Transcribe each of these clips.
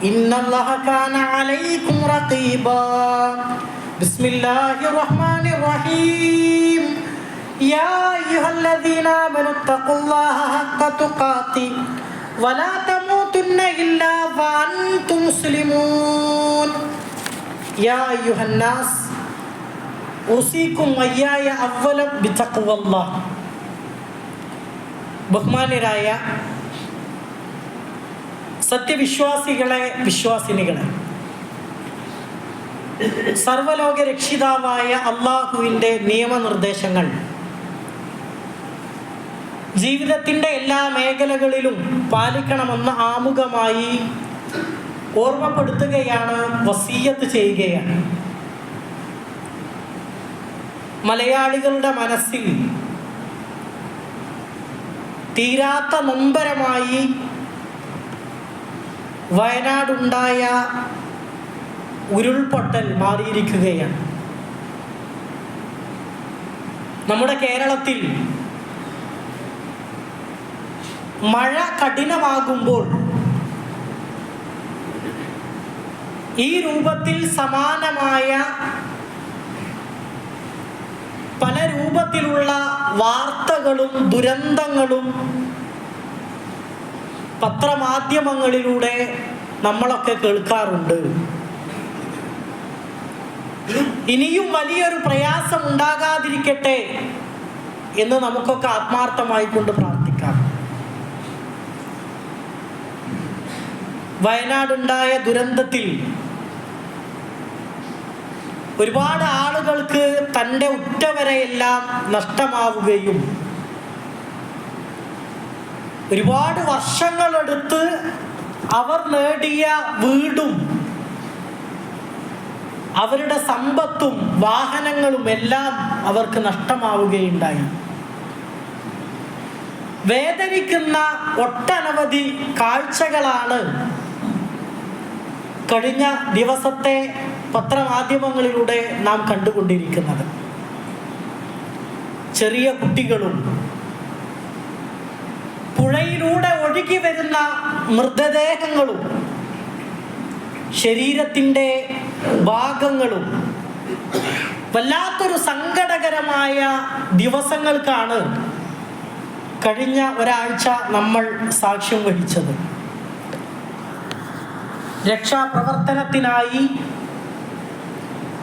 إن الله كان عليكم رقيبا. بسم الله الرحمن الرحيم. يا أيها الذين آمنوا اتقوا الله حق تقاته ولا تموتن إلا وأنتم مسلمون. يا أيها الناس أوصيكم وإياي أولا بتقوى الله. بخمان رايا സത്യവിശ്വാസികളെ വിശ്വാസിനികളെ. സർവലോക രക്ഷിതാവായ അള്ളാഹുവിന്റെ നിയമനിർദ്ദേശങ്ങൾ. ജീവിതത്തിന്റെ എല്ലാ മേഖലകളിലും പാലിക്കണമെന്ന് ആമുഖമായി ഓർമ്മപ്പെടുത്തുകയാണ് വസീയത്ത് ചെയ്യുകയാണ്. മലയാളികളുടെ മനസ്സിൽ തീരാത്ത നൊമ്പരമായി വയനാടുണ്ടായ ഉരുൾപൊട്ടൽ മാറിയിരിക്കുകയാണ്. നമ്മുടെ കേരളത്തിൽ മഴ കഠിനമാകുമ്പോൾ ഈ രൂപത്തിൽ സമാനമായ പല രൂപത്തിലുള്ള വാർത്തകളും ദുരന്തങ്ങളും പത്രമാധ്യമങ്ങളിലൂടെ നമ്മളൊക്കെ കേൾക്കാറുണ്ട്. ഇനിയും വലിയൊരു പ്രയാസം ഉണ്ടാകാതിരിക്കട്ടെ എന്ന് നമുക്കൊക്കെ ആത്മാർത്ഥമായി കൊണ്ട് പ്രാർത്ഥിക്കാം. വയനാടുണ്ടായ ദുരന്തത്തിൽ ഒരുപാട് ആളുകൾക്ക് തന്റെ ഉറ്റവരെയെല്ലാം നഷ്ടമാവുകയും ഒരുപാട് വർഷങ്ങളെടുത്ത് അവർ നേടിയ വീടും അവരുടെ സമ്പത്തും വാഹനങ്ങളും എല്ലാം അവർക്ക് നഷ്ടമാവുകയുണ്ടായി. വേദനിക്കുന്ന ഒട്ടനവധി കാഴ്ചകളാണ് കഴിഞ്ഞ ദിവസത്തെ പത്രമാധ്യമങ്ങളിലൂടെ നാം കണ്ടുകൊണ്ടിരിക്കുന്നത്. ചെറിയ കുട്ടികളും പുഴയിലൂടെ ഒഴുകി വരുന്ന മൃതദേഹങ്ങളും ശരീരത്തിന്റെ ഭാഗങ്ങളും വല്ലാത്തൊരു സങ്കടകരമായ ദിവസങ്ങൾക്കാണ് കഴിഞ്ഞ ഒരാഴ്ച നമ്മൾ സാക്ഷ്യം വഹിച്ചത്. രക്ഷാപ്രവർത്തനത്തിനായി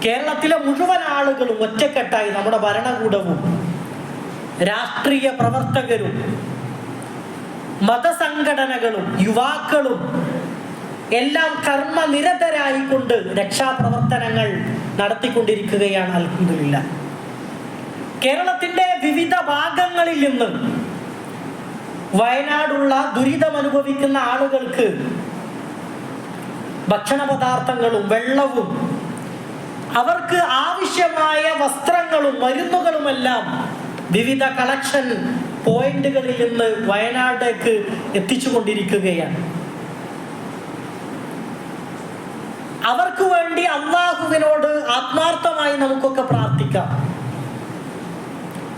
കേരളത്തിലെ മുഴുവൻ ആളുകളും ഒറ്റക്കെട്ടായി നമ്മുടെ ഭരണകൂടവും രാഷ്ട്രീയ പ്രവർത്തകരും മതസംഘടനകളും യുവാക്കളും എല്ലാം കർമ്മനിരതരായിക്കൊണ്ട് രക്ഷാപ്രവർത്തനങ്ങൾ നടത്തിക്കൊണ്ടിരിക്കുകയാണ് അൽഹംദുലില്ല. കേരളത്തിന്റെ വിവിധ ഭാഗങ്ങളിൽ നിന്ന് വയനാടുള്ള ദുരിതമനുഭവിക്കുന്ന ആളുകൾക്ക് ഭക്ഷണ പദാർത്ഥങ്ങളും വെള്ളവും അവർക്ക് ആവശ്യമായ വസ്ത്രങ്ങളും മരുന്നുകളുമെല്ലാം വിവിധ കളക്ഷൻ പോയിന്റുകളിൽ നിന്ന് വയനാടേക്ക് എത്തിച്ചുകൊണ്ടിരിക്കുകയാണ്. അവർക്ക് വേണ്ടി അള്ളാഹുവിനോട് ആത്മാർത്ഥമായി നമുക്കൊക്കെ പ്രാർത്ഥിക്കാം.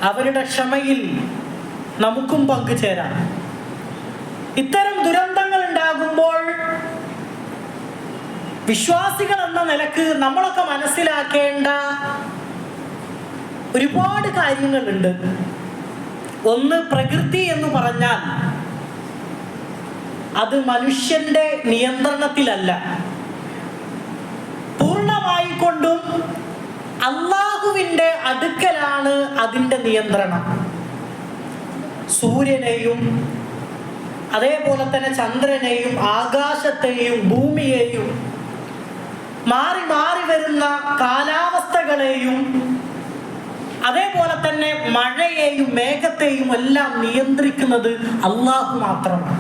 അവരുടെ ക്ഷമയിൽ നമുക്കും പങ്കുചേരാം. ഇത്തരം ദുരന്തങ്ങൾ ഉണ്ടാകുമ്പോൾ വിശ്വാസികൾ എന്ന നിലയ്ക്ക് നമ്മളൊക്കെ മനസ്സിലാക്കേണ്ട ഒരുപാട് കാര്യങ്ങളുണ്ട്. ഒന്ന് പ്രകൃതി എന്ന് പറഞ്ഞാൽ അത് മനുഷ്യന്റെ നിയന്ത്രണത്തിലല്ല. പൂർണമായിക്കൊണ്ടും കൊണ്ടും അള്ളാഹുവിന്റെ അടുക്കലാണ് അതിന്റെ നിയന്ത്രണം. സൂര്യനെയും അതേപോലെ തന്നെ ചന്ദ്രനെയും ആകാശത്തെയും ഭൂമിയെയും മാറി മാറി വരുന്ന കാലാവസ്ഥകളെയും അതേപോലെ തന്നെ മഴയെയും മേഘത്തെയും എല്ലാം നിയന്ത്രിക്കുന്നത് അള്ളാഹു മാത്രമാണ്.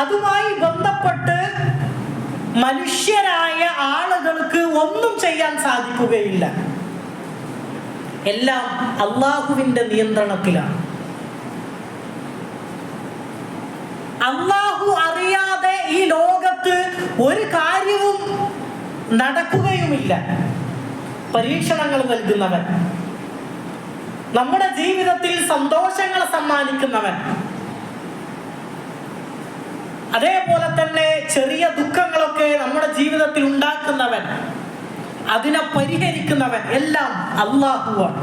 അതുമായി ബന്ധപ്പെട്ട് മനുഷ്യരായ ആളുകൾക്ക് ഒന്നും ചെയ്യാൻ സാധിക്കുകയില്ല. എല്ലാം അള്ളാഹുവിന്റെ നിയന്ത്രണത്തിലാണ്. അള്ളാഹു അറിയാതെ ഈ ലോകത്ത് ഒരു കാര്യവും നടക്കുകയുമില്ല. പരീക്ഷണങ്ങൾ നൽകുന്നവൻ. നമ്മുടെ ജീവിതത്തിൽ സന്തോഷങ്ങൾ സമ്മാനിക്കുന്നവൻ. അതേപോലെ തന്നെ ചെറിയ ദുഃഖങ്ങളൊക്കെ നമ്മുടെ ജീവിതത്തിൽ ഉണ്ടാക്കുന്നവൻ. അതിനെ പരിഹരിക്കുന്നവൻ എല്ലാം അള്ളാഹുവാണ്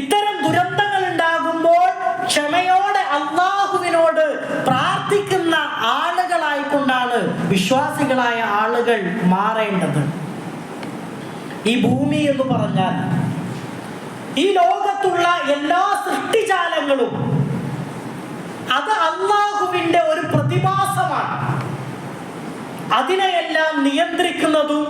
ഇത്തരം ദുരന്തങ്ങൾ ഉണ്ടാകുമ്പോൾ ക്ഷമയോടെ അള്ളാഹുവിനോട് പ്രാർത്ഥിക്കുന്ന ആളുകളായിക്കൊണ്ടാണ് വിശ്വാസികളായ ആളുകൾ മാറേണ്ടത്. ഈ ഭൂമി എന്ന് പറഞ്ഞാൽ ഈ ലോകത്തുള്ള എല്ലാ സൃഷ്ടിജാലങ്ങളും അത് അള്ളാഹുവിന്റെ ഒരു പ്രതിഭാസമാണ്. അതിനെയെല്ലാം നിയന്ത്രിക്കുന്നതും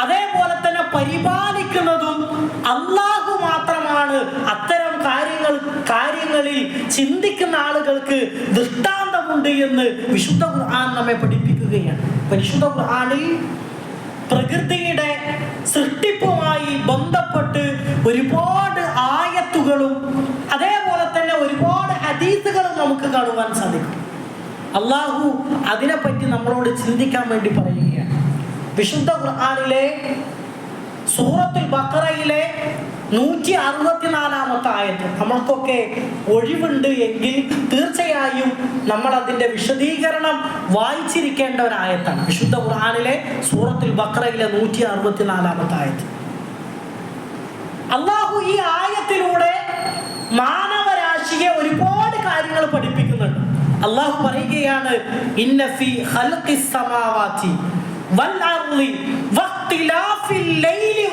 അതേപോലെ തന്നെ പരിപാലിക്കുന്നതും അള്ളാഹു മാത്രമാണ്. അത്തരം കാര്യങ്ങൾ കാര്യങ്ങളിൽ ചിന്തിക്കുന്ന ആളുകൾക്ക് ദൃഷ്ടാന്തമുണ്ട് എന്ന് വിശുദ്ധ ഖുർആൻ നമ്മെ പഠിപ്പിക്കുകയാണ്. പരിശുദ്ധ ഖുർആനിൽ പ്രകൃതിയുടെ സൃഷ്ടിപ്പുമായി ബന്ധപ്പെട്ട് ഒരുപാട് ആയത്തുകളും അതേപോലെ തന്നെ ഒരുപാട് ഹദീസുകളും നമുക്ക് കാണുവാൻ സാധിക്കും. അള്ളാഹു അതിനെപ്പറ്റി നമ്മളോട് ചിന്തിക്കാൻ വേണ്ടി പറയുകയാണ്. വിശുദ്ധ ഖുർആാനിലെ സൂറത്തുൽ ബക്കറയിലെ നൂറ്റി അറുപത്തിനാലാമത്തെ ആയത്ത് നമ്മൾക്കൊക്കെ ഒഴിവുണ്ട് എങ്കിൽ തീർച്ചയായും നമ്മൾ അതിന്റെ വിശദീകരണം വായിച്ചിരിക്കേണ്ട ഒരു ആയത്താണ്. വിശുദ്ധ ഖുർആനിലെ സൂറത്തിൽ ബക്രയിലെ നൂറ്റി അറുപത്തിനാലാമത്തെ ആയത്ത് അള്ളാഹു ഈ ആയത്തിലൂടെ മാനവരാശിയെ ഒരുപാട് കാര്യങ്ങൾ പഠിപ്പിക്കുന്നുണ്ട്. അള്ളാഹു പറയുകയാണ് ഇന്ന ഫീ ഖൽഖിസ് സമാവാതി വൽ ലൈലി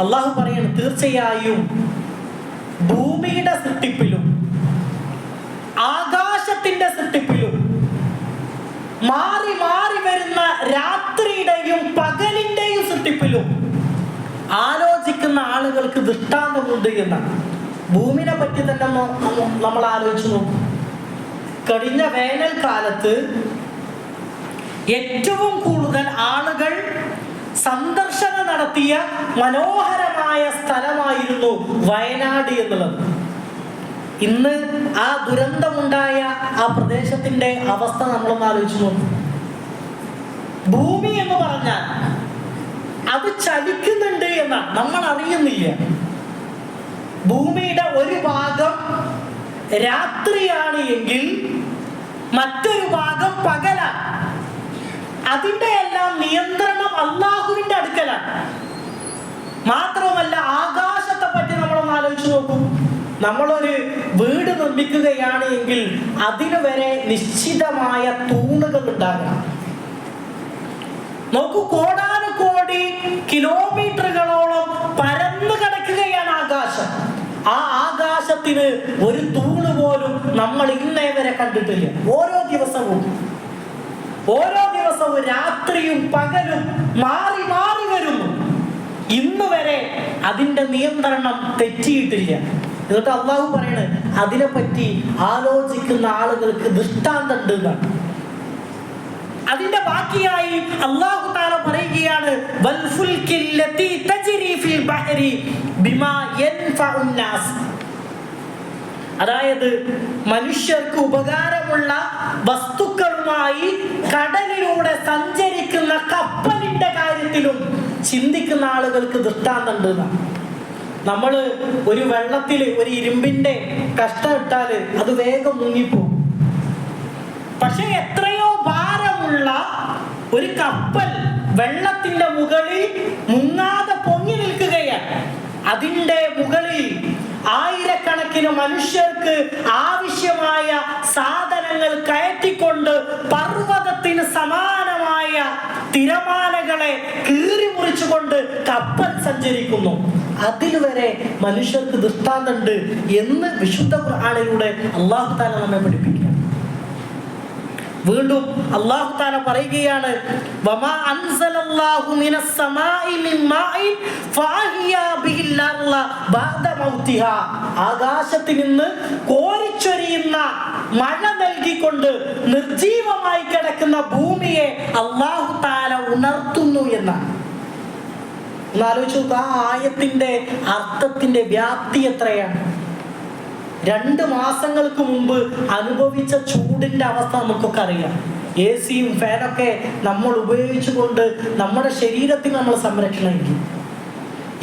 അള്ളാഹു പറയാണ് തീർച്ചയായും ഭൂമിയുടെ സൃഷ്ടിപ്പിലും ആകാശത്തിന്റെ സൃഷ്ടിപ്പിലും മാറി മാറി വരുന്ന രാത്രിയുടെയും പകലിന്റെയും സൃഷ്ടിപ്പിലും ആലോചിക്കുന്ന ആളുകൾക്ക് ദൃഷ്ടാന്തമുണ്ട് എന്നാണ്. ഭൂമിനെ പറ്റി തന്നെ നമ്മൾ ആലോചിച്ചു നോക്കും. കഴിഞ്ഞ വേനൽക്കാലത്ത് ഏറ്റവും കൂടുതൽ ആളുകൾ സന്ദർശനം നടത്തിയ മനോഹരമായ സ്ഥലമായിരുന്നു വയനാട് എന്നുള്ളത്. ഇന്ന് ആ ദുരന്തമുണ്ടായ ആ പ്രദേശത്തിന്റെ അവസ്ഥ നമ്മളൊന്ന് ആലോചിച്ചു നോക്കും. ഭൂമി എന്ന് പറഞ്ഞാൽ അത് ചലിക്കുന്നുണ്ട് എന്നാണ്. നമ്മൾ അറിയുന്നില്ല. ഭൂമിയുടെ ഒരു ഭാഗം രാത്രിയാണ് എങ്കിൽ മറ്റൊരു ഭാഗം പകലാണ്. അതിന്റെ എല്ലാം നിയന്ത്രണം അള്ളാഹുവിന്റെ അടുക്കലാണ്. മാത്രവുമല്ല ആകാശത്തെ പറ്റി നമ്മളൊന്ന് ആലോചിച്ച് നോക്കും. നമ്മളൊരു വീട് നിർമ്മിക്കുകയാണ് എങ്കിൽ അതിന് വരെ നിശ്ചിതമായ തൂണുകൾ ഉണ്ടാകണം. നോക്കൂ കോടാനുകോടി കിലോമീറ്ററുകളോളം പരന്നു കിടക്കുകയാണ് ആകാശം. ആ ആകാശത്തിന് ഒരു തൂണ് പോലും നമ്മൾ ഇന്നേ വരെ കണ്ടിട്ടില്ല. ഓരോ ദിവസവും. ഓരോ ദിവസവും രാത്രിയും പകലും മാറി മാറി വരുന്നു. ഇന്ന് വരെ അതിന്റെ നിയന്ത്രണം തെറ്റിയിട്ടില്ല. എന്നിട്ട് അള്ളാഹു പറയണ്. അതിനെപ്പറ്റി ആലോചിക്കുന്ന ആളുകൾക്ക് ദൃഷ്ടാന്തണ്ട് എന്നാണ്. അതിന്റെ ബാക്കിയായി അള്ളാഹു താല പറയുകയാണ് "വൽ അതായത് മനുഷ്യർക്ക് ഉപകാരമുള്ള വസ്തുക്കളുമായി കടലിലൂടെ സഞ്ചരിക്കുന്ന കപ്പലിന്റെ കാര്യത്തിലും ചിന്തിക്കുന്ന ആളുകൾക്ക് ദൃഷ്ടാന്തമുണ്ട് നമ്മൾ ഒരു വെള്ളത്തിൽ ഒരു ഇരുമ്പിന്റെ കഷ്ടം അത് വേഗം മുങ്ങിപ്പോകും പക്ഷെ എത്രയോ ഭാരമുള്ള ഒരു കപ്പൽ വെള്ളത്തിന്റെ മുകളിൽ മുങ്ങാതെ പൊങ്ങി നിൽക്കുകയാണ്. അതിന്റെ മുകളിൽ ആയിരക്കണക്കിന് മനുഷ്യർക്ക് ആവശ്യമായ സാധനങ്ങൾ കയറ്റിക്കൊണ്ട് പർവതത്തിന് സമാനമായ തിരമാലകളെ കീറി മുറിച്ചുകൊണ്ട് കപ്പൽ സഞ്ചരിക്കുന്നു. അതിൽ വരെ മനുഷ്യർക്ക് ദൃഷ്ടാന്തണ്ട് എന്ന് വിശുദ്ധ ഖുർആനിലൂടെ അള്ളാഹു താല നമ്മെ പഠിപ്പിക്കുക വീണ്ടും അള്ളാഹു താല പറയുകയാണ് ആകാശത്തിൽ നിന്ന് കോരിച്ചൊരിയുന്ന മഴ നൽകിക്കൊണ്ട് നിർജീവമായി കിടക്കുന്ന ഭൂമിയെ അള്ളാഹു താല ഉണർത്തുന്നു എന്നാണ്. ഒന്ന് ആലോചിച്ച് ആ ആയത്തിന്റെ അർത്ഥത്തിന്റെ വ്യാപ്തി എത്രയാണ്? രണ്ട് മാസങ്ങൾക്ക് മുമ്പ് അനുഭവിച്ച ചൂടിന്റെ അവസ്ഥ നമുക്കൊക്കെ അറിയാം. എ സിയും ഫാനൊക്കെ നമ്മൾ ഉപയോഗിച്ചുകൊണ്ട് നമ്മുടെ ശരീരത്തിന് നമ്മൾ സംരക്ഷണം എങ്കിൽ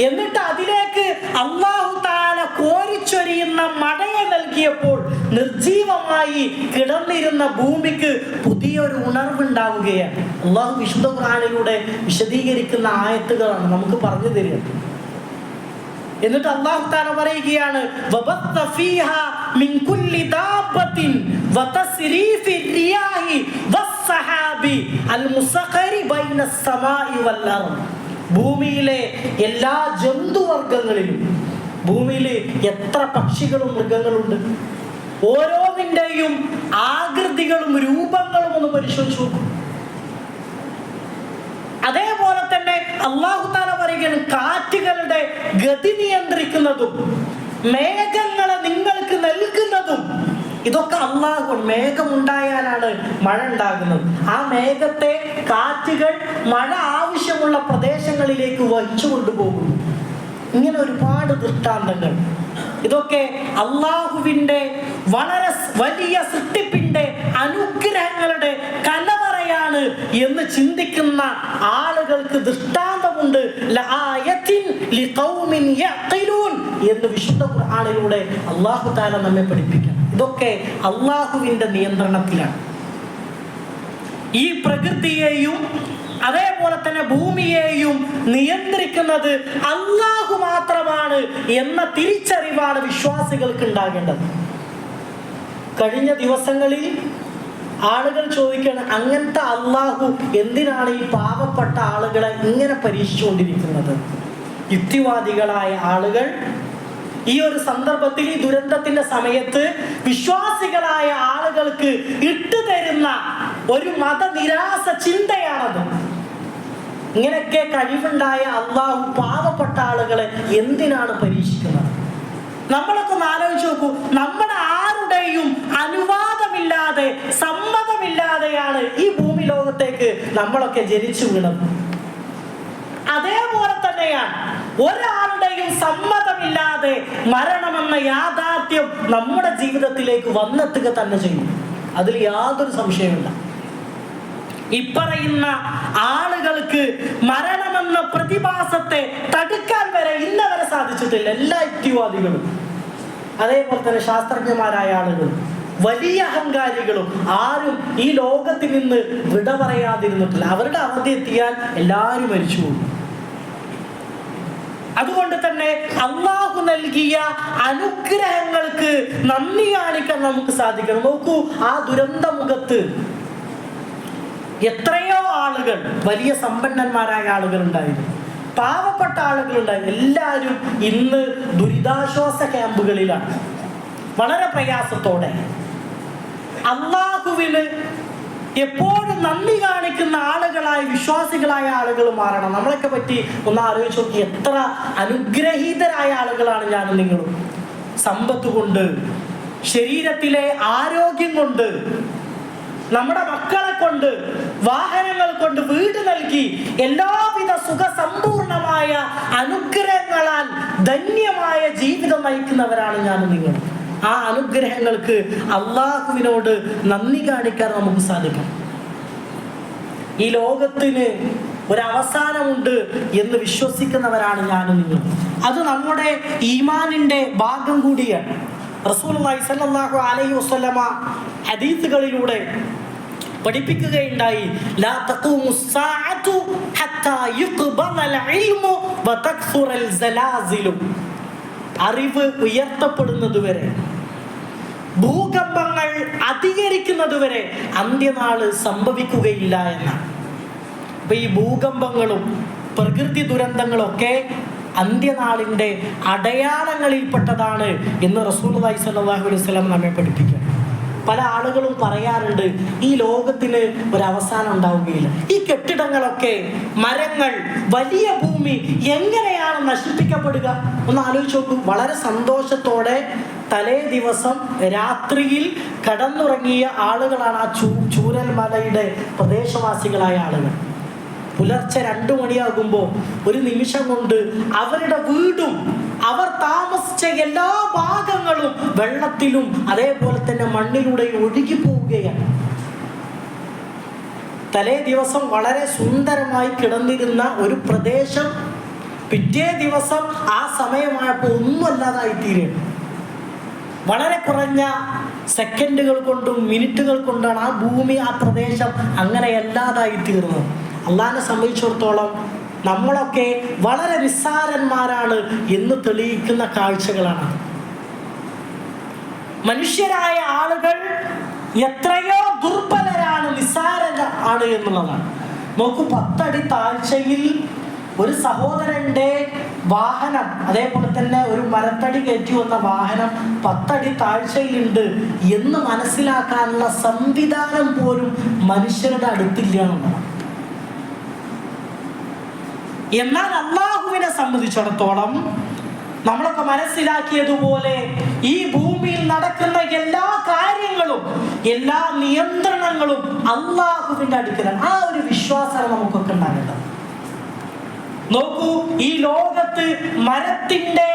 എന്നിട്ട് അതിലേക്ക് അള്ളാഹു താല കോരിച്ചൊരിയുന്ന മഴയെ നൽകിയപ്പോൾ നിർജീവമായി കിടന്നിരുന്ന ഭൂമിക്ക് പുതിയൊരു ഉണർവുണ്ടാവുകയാണ്. അള്ളാഹു വിശുദ്ധ ഖുർആനിലൂടെ വിശദീകരിക്കുന്ന ആയത്തുകളാണ് നമുക്ക് പറഞ്ഞു തരിക. എന്നിട്ട് അള്ളാഹു താല പറയുകയാണ് ഭൂമിയിലെ എല്ലാ ജന്തുവർഗങ്ങളിലും ഭൂമിയിൽ എത്ര പക്ഷികളും മൃഗങ്ങളുണ്ട്. ഓരോന്നിന്റെയും ആകൃതികളും രൂപങ്ങളും ഒന്ന് പരിശോധിച്ചു നോക്കും. അതേപോലെ തന്നെ അള്ളാഹു താല പറയുകയാണ് കാറ്റുകളുടെ ഗതി നിയന്ത്രിക്കുന്നതും മേഘങ്ങളെ നിങ്ങൾക്ക് നൽകുന്നതും ഇതൊക്കെ അള്ളാഹു മേഘം ഉണ്ടായാലാണ് മഴ ഉണ്ടാകുന്നത്. ആ മേഘത്തെ കാറ്റുകൾ മഴ ആവശ്യമുള്ള പ്രദേശങ്ങളിലേക്ക് വഹിച്ചു കൊണ്ടുപോകുന്നു ഇങ്ങനെ ഒരുപാട് ദൃഷ്ടാന്തങ്ങൾ. ഇതൊക്കെ അള്ളാഹുവിന്റെ വളരെ വലിയ സൃഷ്ടിപ്പിന്റെ എന്ന് ചിന്തിക്കുന്ന ആളുകൾക്ക് ദൃഷ്ടാന്തമുണ്ട്. എന്ന് വിശുദ്ധ ഖുർആനിലൂടെ അള്ളാഹു താല നമ്മെ പഠിപ്പിക്കണം. ഇതൊക്കെ അള്ളാഹുവിന്റെ നിയന്ത്രണത്തിലാണ്. ഈ പ്രകൃതിയെയും അതേപോലെ തന്നെ ഭൂമിയെയും നിയന്ത്രിക്കുന്നത് അള്ളാഹു മാത്രമാണ് എന്ന തിരിച്ചറിവാണ് വിശ്വാസികൾക്ക് ഉണ്ടാകേണ്ടത് കഴിഞ്ഞ ദിവസങ്ങളിൽ ആളുകൾ ചോദിക്കുകയാണ് അങ്ങനത്തെ അള്ളാഹു എന്തിനാണ് ഈ പാവപ്പെട്ട ആളുകളെ ഇങ്ങനെ പരീക്ഷിച്ചുകൊണ്ടിരിക്കുന്നത്? യുക്തിവാദികളായ ആളുകൾ ഈ ഒരു സന്ദർഭത്തിൽ ഈ ദുരന്തത്തിന്റെ സമയത്ത് വിശ്വാസികളായ ആളുകൾക്ക് ഇട്ടുതരുന്ന ഒരു മതനിരാസ ചിന്തയാണത്. ഇങ്ങനെയൊക്കെ കഴിവുണ്ടായ അള്ളാഹു പാവപ്പെട്ട ആളുകളെ എന്തിനാണ് പരീക്ഷിക്കുന്നത്? നമ്മളൊക്കെ ഒന്ന് ആലോചിച്ച് നോക്കൂ നമ്മുടെ ആരുടെയും അനുവാദമില്ലാതെ സമ്മതമില്ലാതെയാണ് ഈ ഭൂമി ലോകത്തേക്ക് നമ്മളൊക്കെ ജനിച്ചു വീണത്. അതേപോലെ തന്നെയാണ് ഒരാളുടെയും സമ്മതമില്ലാതെ മരണമെന്ന യാഥാർത്ഥ്യം നമ്മുടെ ജീവിതത്തിലേക്ക് വന്നെത്തുക തന്നെ ചെയ്യും അതിൽ യാതൊരു സംശയമില്ല ഇപ്പറയുന്ന ആളുകൾക്ക് മരണമെന്ന പ്രതിഭാസത്തെ തടുക്കാൻ വരെ ഇന്നവരെ സാധിച്ചിട്ടില്ല എല്ലാ യുക്തിവാദികളും. അതേപോലെ തന്നെ ശാസ്ത്രജ്ഞന്മാരായ ആളുകളും വലിയ അഹങ്കാരികളും ആരും ഈ ലോകത്തിൽ നിന്ന് വിട പറയാതിരുന്നിട്ടില്ല. അവരുടെ അവധി എത്തിയാൽ എല്ലാവരും മരിച്ചു പോകും. അതുകൊണ്ട് തന്നെ അള്ളാഹു നൽകിയ അനുഗ്രഹങ്ങൾക്ക് നന്ദി കാണിക്കാൻ നമുക്ക് സാധിക്കണം. നോക്കൂ ആ ദുരന്ത മുഖത്ത് എത്രയോ ആളുകൾ വലിയ സമ്പന്നന്മാരായ ആളുകൾ ഉണ്ടായിരുന്നു. പാവപ്പെട്ട ആളുകളുണ്ട് എല്ലാവരും ഇന്ന് ദുരിതാശ്വാസ ക്യാമ്പുകളിലാണ്. വളരെ പ്രയാസത്തോടെ. അള്ളാഹുവിന് എപ്പോഴും നന്ദി കാണിക്കുന്ന ആളുകളായി വിശ്വാസികളായ ആളുകൾ മാറണം. നമ്മളൊക്കെ പറ്റി ഒന്ന് ആലോചിച്ച് നോക്കി. എത്ര അനുഗ്രഹീതരായ ആളുകളാണ് ഞാനും നിങ്ങളും. സമ്പത്ത് കൊണ്ട് ശരീരത്തിലെ ആരോഗ്യം കൊണ്ട് നമ്മുടെ മക്കളെ കൊണ്ട് വാഹനങ്ങൾ കൊണ്ട് വീട് നൽകി എല്ലാവിധ സുഖ സമ്പൂർണമായ അനുഗ്രഹങ്ങളാൽ ധന്യമായ ജീവിതം നയിക്കുന്നവരാണ് ഞാൻ നിങ്ങൾ. ആ അനുഗ്രഹങ്ങൾക്ക് അള്ളാഹുവിനോട് നന്ദി കാണിക്കാൻ നമുക്ക് സാധിക്കും. ഈ ലോകത്തിന് ഒരവസാനമുണ്ട് എന്ന് വിശ്വസിക്കുന്നവരാണ് ഞാൻ നിങ്ങൾ. അത് നമ്മുടെ ഈമാനിന്റെ ഭാഗം കൂടിയാണ്. റസൂൽ അലൈഹി വസ്ലമ ഹദീസുകളിലൂടെ പഠിപ്പിക്കുകയുണ്ടായി. അറിവ് ഉയർത്തപ്പെടുന്നതുവരെ ഭൂകമ്പങ്ങൾ അധികരിക്കുന്നതുവരെ അന്ത്യനാൾ സംഭവിക്കുകയില്ല എന്നാണ് അപ്പൊ ഈ ഭൂകമ്പങ്ങളും പ്രകൃതി ദുരന്തങ്ങളൊക്കെ അന്ത്യനാളിന്റെ അടയാളങ്ങളിൽപ്പെട്ടതാണ് എന്ന് റസൂൽ സല്ലല്ലാഹു അലൈഹി വസല്ലം നമ്മെ പഠിപ്പിക്കുക പല ആളുകളും പറയാറുണ്ട് ഈ ലോകത്തിന് ഒരു അവസാനം ഉണ്ടാവുകയില്ല. ഈ കെട്ടിടങ്ങളൊക്കെ മരങ്ങൾ വലിയ ഭൂമി എങ്ങനെയാണ് നശിപ്പിക്കപ്പെടുക? ഒന്ന് ആലോചിച്ച് നോക്കൂ. വളരെ സന്തോഷത്തോടെ തലേ ദിവസം രാത്രിയിൽ കടന്നുറങ്ങിയ ആളുകളാണ് ആ ചൂ ചൂരൽമലയുടെ പ്രദേശവാസികളായ ആളുകൾ. പുലർച്ചെ രണ്ടു മണിയാകുമ്പോൾ ഒരു നിമിഷം കൊണ്ട് അവരുടെ വീടും അവർ താമസിച്ച എല്ലാ ഭാഗങ്ങളും വെള്ളത്തിലും അതേപോലെ തന്നെ മണ്ണിലൂടെ ഒഴുകി പോവുകയാണ്. തലേ ദിവസം വളരെ സുന്ദരമായി കിടന്നിരുന്ന ഒരു പ്രദേശം പിറ്റേ ദിവസം ആ സമയമായപ്പോൾ ഒന്നുമല്ലാതായി തീരുകയാണ് വളരെ കുറഞ്ഞ സെക്കൻഡുകൾ കൊണ്ടും മിനിറ്റുകൾ കൊണ്ടാണ് ആ ഭൂമി ആ പ്രദേശം അങ്ങനെ അല്ലാതായി തീർന്നത് അള്ളാഹിനെ സംബന്ധിച്ചിടത്തോളം നമ്മളൊക്കെ വളരെ നിസ്സാരന്മാരാണ് എന്ന് തെളിയിക്കുന്ന കാഴ്ചകളാണ്. മനുഷ്യരായ ആളുകൾ എത്രയോ ദുർബലരാണ് നിസ്സാരരാണ് എന്നുള്ളതാണ്. നോക്കൂ പത്തടി താഴ്ചയിൽ ഒരു സഹോദരന്റെ വാഹനം അതേപോലെ തന്നെ ഒരു മരത്തടി കയറ്റി വന്ന വാഹനം പത്തടി താഴ്ചയിലുണ്ട് എന്ന് മനസ്സിലാക്കാനുള്ള സംവിധാനം പോലും മനുഷ്യരുടെ അടുത്തില്ല എന്നുള്ളതാണ്. എന്നാൽ അള്ളാഹുവിനെ സംബന്ധിച്ചിടത്തോളം നമ്മളൊക്കെ മനസ്സിലാക്കിയതുപോലെ ഈ ഭൂമിയിൽ നടക്കുന്ന എല്ലാ കാര്യങ്ങളും എല്ലാ നിയന്ത്രണങ്ങളും അള്ളാഹുവിന്റെ അടുക്കലാണ്. ആ ഒരു വിശ്വാസമാണ് നമുക്കൊക്കെ ഉണ്ടാകേണ്ടത്. നോക്കൂ ഈ ലോകത്ത് മരത്തിന്റെ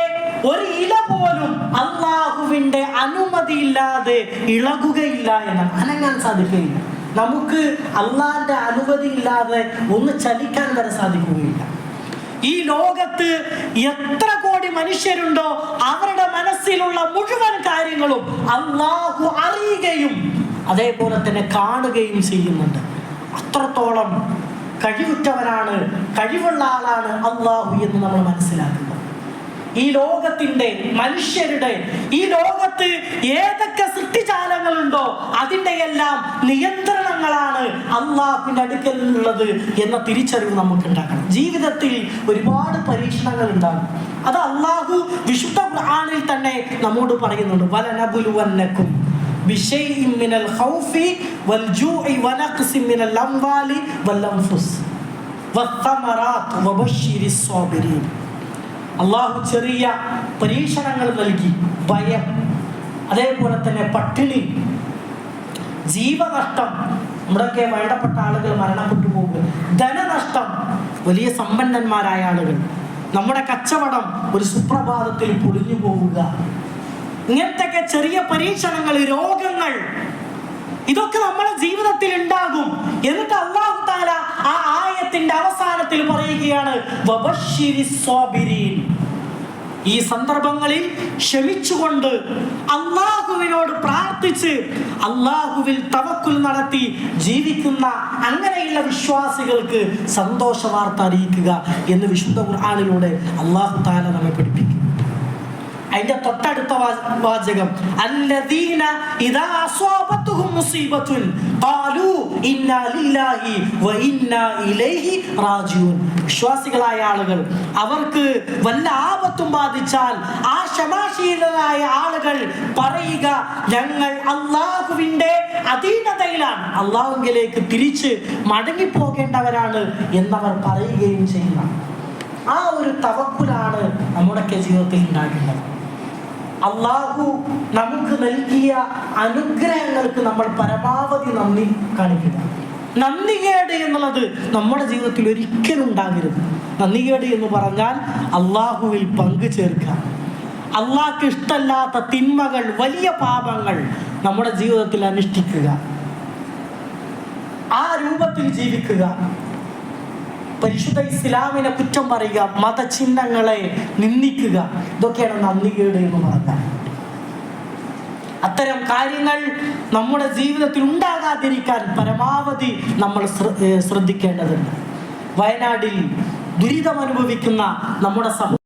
ഒരു ഇല പോലും അള്ളാഹുവിന്റെ അനുമതിയില്ലാതെ ഇളകുകയില്ല എന്നാണ് അനങ്ങാൻ സാധിക്കുകയില്ല. നമുക്ക് അള്ളാഹിന്റെ അനുമതി ഇല്ലാതെ ഒന്ന് ചലിക്കാൻ വരെ സാധിക്കുകയില്ല. ഈ ലോകത്ത് എത്ര കോടി മനുഷ്യരുണ്ടോ അവരുടെ മനസ്സിലുള്ള മുഴുവൻ കാര്യങ്ങളും അള്ളാഹു അറിയുകയും അതേപോലെ തന്നെ കാണുകയും ചെയ്യുന്നുണ്ട്. അത്രത്തോളം കഴിവുറ്റവനാണ് കഴിവുള്ള ആളാണ് അള്ളാഹു എന്ന് നമ്മൾ മനസ്സിലാക്കുന്നത് ഈ ലോകത്തിന്റെ മനുഷ്യരുടെ ഈ ലോകത്ത് ഏതൊക്കെ സൃഷ്ടിജാലങ്ങളുണ്ടോ അതിൻ്റെ എല്ലാം നിയന്ത്രണങ്ങളാണ് അള്ളാഹുവിൻ്റെ അടുക്കലുള്ളത് എന്ന തിരിച്ചറിവ് നമുക്ക് ഉണ്ടാക്കണം ജീവിതത്തിൽ ഒരുപാട് പരീക്ഷണങ്ങൾ ഉണ്ടാകും അത് അള്ളാഹു വിശുദ്ധ ഖുർആനിൽ തന്നെ നമ്മോട് പറയുന്നുണ്ട് വലനബുലുവന്നക്കും بشيء من الخوف والجوع ونقص من الأموال والأنفس والثمرات وبشر الصابرين അള്ളാഹു ചെറിയ പരീക്ഷണങ്ങൾ നൽകി. ഭയം. അതേപോലെ തന്നെ പട്ടിണി. ജീവനഷ്ടം. നമ്മുടെയൊക്കെ വേണ്ടപ്പെട്ട ആളുകൾ മരണപ്പെട്ടു പോകുക ധനനഷ്ടം. വലിയ സമ്പന്നന്മാരായ ആളുകൾ. നമ്മുടെ കച്ചവടം ഒരു സുപ്രഭാതത്തിൽ പൊളിഞ്ഞു പോവുക. ഇങ്ങനത്തെ ചെറിയ പരീക്ഷണങ്ങൾ രോഗങ്ങൾ. ഇതൊക്കെ നമ്മുടെ ജീവിതത്തിൽ ഉണ്ടാകും. എന്നിട്ട് അള്ളാഹു താല ആ ആയത്തിന്റെ അവസാനത്തിൽ പറയുകയാണ്. ഈ സന്ദർഭങ്ങളിൽ ക്ഷമിച്ചുകൊണ്ട് അള്ളാഹുവിനോട് പ്രാർത്ഥിച്ച് അള്ളാഹുവിൽ തവക്കുൽ നടത്തി ജീവിക്കുന്ന അങ്ങനെയുള്ള വിശ്വാസികൾക്ക് സന്തോഷ വാർത്ത അറിയിക്കുക എന്ന് വിശുദ്ധ ഖുർആാനിലൂടെ അള്ളാഹു താല നമ്മെ പഠിപ്പിക്കും വാ- വാചകം. അല്ലദീന ഇദാ അസ്വാബത്തുഹും മുസീബത്തുൻ. ഖാലൂ ഇന്നാ ലില്ലാഹി വ ഇന്നാ ഇലൈഹി റാജിഊൻ. വിശ്വാസികളായ ആളുകൾ അവർക്ക് വല്ല ആപത്തും ബാധിച്ചാൽ ആ ക്ഷമാശീലരായ ആളുകൾ പറയുക ഞങ്ങൾ അള്ളാഹുവിന്റെ അധീനതയിലാണ്. അള്ളാഹുവിലേക്ക് തിരിച്ച് മടങ്ങിപ്പോകേണ്ടവരാണ് എന്നവർ പറയുകയും ചെയ്യുന്ന ആ ഒരു തവക്കുലാണ് നമ്മുടെയൊക്കെ ജീവിതത്തിൽ ഉണ്ടാകേണ്ടത്. അള്ളാഹു നമുക്ക് നൽകിയ അനുഗ്രഹങ്ങൾക്ക് നമ്മൾ പരമാവധി നന്ദി കാണിക്കുക നന്ദികേട് എന്നുള്ളത് നമ്മുടെ ജീവിതത്തിൽ ഒരിക്കലും ഉണ്ടാകരുത്. നന്ദികേട് എന്ന് പറഞ്ഞാൽ അള്ളാഹുവിൽ പങ്കു ചേർക്കുക. അള്ളാഹ്ക്ക് ഇഷ്ടമല്ലാത്ത തിന്മകൾ വലിയ പാപങ്ങൾ നമ്മുടെ ജീവിതത്തിൽ അനുഷ്ഠിക്കുക. ആ രൂപത്തിൽ ജീവിക്കുക. പരിശുദ്ധ ഇസ്ലാമിനെ കുറ്റം പറയുക മതചിഹ്നങ്ങളെ നിന്ദിക്കുക ഇതൊക്കെയാണ് നന്ദികേട് എന്ന് പറഞ്ഞാൽ. അത്തരം കാര്യങ്ങൾ നമ്മുടെ ജീവിതത്തിൽ ഉണ്ടാകാതിരിക്കാൻ പരമാവധി നമ്മൾ ശ്രദ്ധിക്കേണ്ടതുണ്ട്. വയനാടിൽ ദുരിതം അനുഭവിക്കുന്ന നമ്മുടെ സഹോ